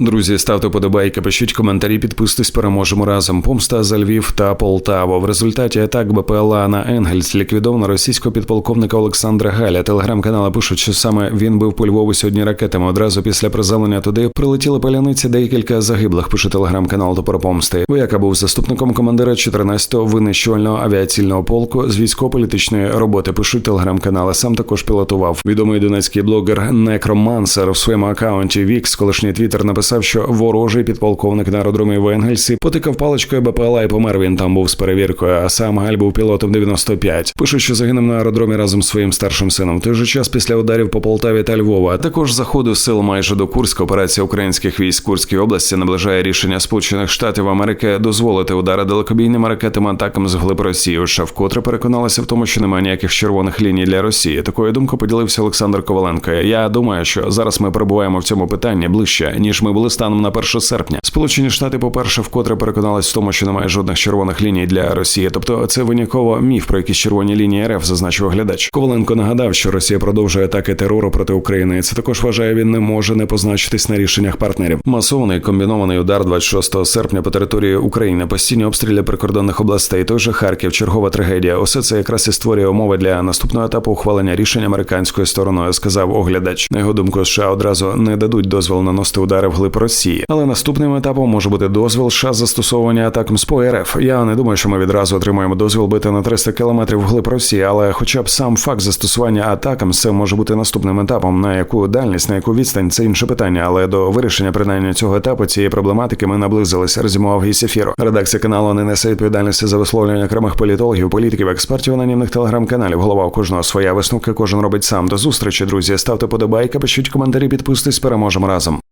Друзі, ставте подобайки, пишіть коментарі, підписуйтесь, переможемо разом. Помста за Львів та Полтаву. В результаті атак БПЛА на Енгельс ліквідовано російського підполковника Олександра Галя. Телеграм-канали пишуть, що саме він бив по Львову сьогодні ракетами. Одразу після приземлення туди прилетіли паляниці, декілька загиблих. Пише телеграм-канал Топор Помсти. Вояка був заступником командира 14-го винищувального авіаційного полку з військово-політичної роботи. Пишуть телеграм-канали. Сам також пілотував. Відомий донецький блогер Некромансер в своєму акаунті Вікс, колишній твіттер, написав, що ворожий підполковник на аеродромі в Енгельсі потикав паличкою БПЛА і помер. Він там був з перевіркою. А сам Галь був пілотом 95. Пише, що загинув на аеродромі разом з своїм старшим сином. В той же час після ударів по Полтаві та Львова, а також заходу сил майже до Курська. Операція українських військ Курській області наближає рішення Сполучених Штатів Америки дозволити удари далекобійними ракетами атакам з глиб Росії. США вкотре переконалися в тому, що немає ніяких червоних ліній для Росії. Такою думкою поділився Олександр Коваленко. Я думаю, що зараз ми перебуваємо в цьому питанні ближче ніж ми були станом на 1 серпня. Сполучені Штати, по-перше, вкотре переконались в тому, що немає жодних червоних ліній для Росії. Тобто це винятково міф про якісь червоні лінії РФ, зазначив оглядач. Коваленко нагадав, що Росія продовжує атаки терору проти України. Це також вважає він не може не позначитись на рішеннях партнерів. Масований комбінований удар 26 серпня по території України, постійні обстріли прикордонних областей. Той же Харків, чергова трагедія. Усе це якраз і створює умови для наступного етапу ухвалення рішень американською стороною, сказав оглядач. На його думку, США одразу не дадуть дозвіл наносити удари вглиб Росії, але наступним етапом може бути дозвіл США застосовування атак СПО РФ. Я не думаю, що ми відразу отримаємо дозвіл бити на 300 кілометрів вглиб Росії, але хоча б сам факт застосування атакам це може бути наступним етапом. На яку дальність, на яку відстань це інше питання, але до вирішення принаймні цього етапу цієї проблематики ми наблизилися. Резюмував Гісефіро. Редакція каналу не несе відповідальності за висловлення окремих політологів, політиків, експертів, анонімних телеграм-каналів. Голова у кожного своя висновка, кожен робить сам. До зустрічі, друзі. Ставте подобайки, пишіть коментарі, підписуйтесь, переможемо разом.